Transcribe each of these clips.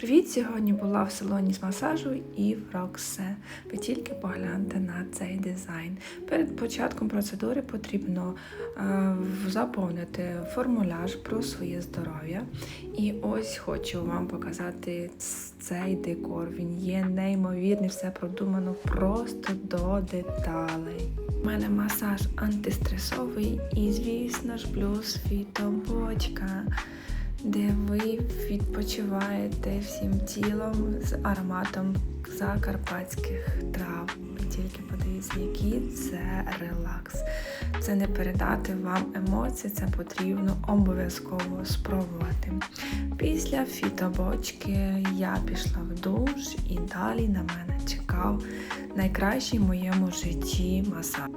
Привіт! Сьогодні була в салоні з масажу і в Роксе. Ви тільки погляньте на цей дизайн. Перед початком процедури потрібно е, заповнити формуляр про своє здоров'я. І ось хочу вам показати цей декор. Він є неймовірний, все продумано просто до деталей. У мене масаж антистресовий і, звісно ж, плюс фітобочка де ви відпочиваєте всім тілом з ароматом закарпатських трав. Тільки подивіться, який це релакс. Це не передати вам емоції, це потрібно обов'язково спробувати. Після фітобочки я пішла в душ і далі на мене чекав найкращий в моєму житті масаж.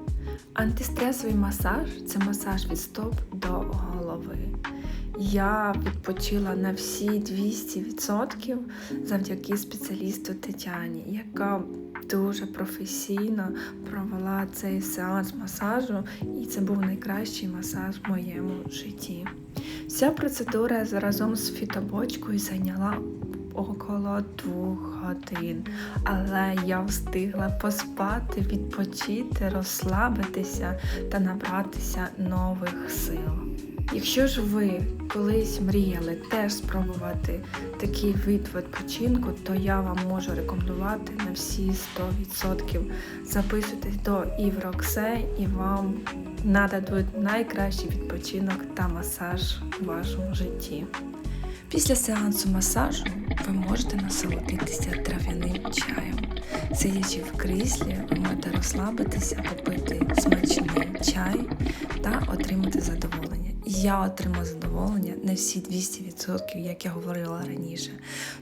Антистресовий масаж це масаж від стоп до голови. Я відпочила на всі 200% завдяки спеціалісту Тетяні, яка дуже професійно провела цей сеанс масажу, і це був найкращий масаж в моєму житті. Вся процедура разом з фітобочкою зайняла около двох годин, але я встигла поспати, відпочити, розслабитися та набратися нових сил. Якщо ж ви колись мріяли теж спробувати такий вид відпочинку, то я вам можу рекомендувати на всі 100%. Записуйтесь до Івроксе і вам нададуть найкращий відпочинок та масаж у вашому житті. Після сеансу масажу ви можете насолодитися трав'яним чаєм. Сидячи в кріслі, ви можете розслабитися, попити смачний чай та отримати задоволення. Я отримала задоволення на всі 200%, як я говорила раніше.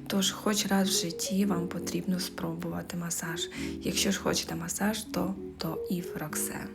Тож, хоч раз в житті вам потрібно спробувати масаж. Якщо ж хочете масаж, то до Ів Роксе.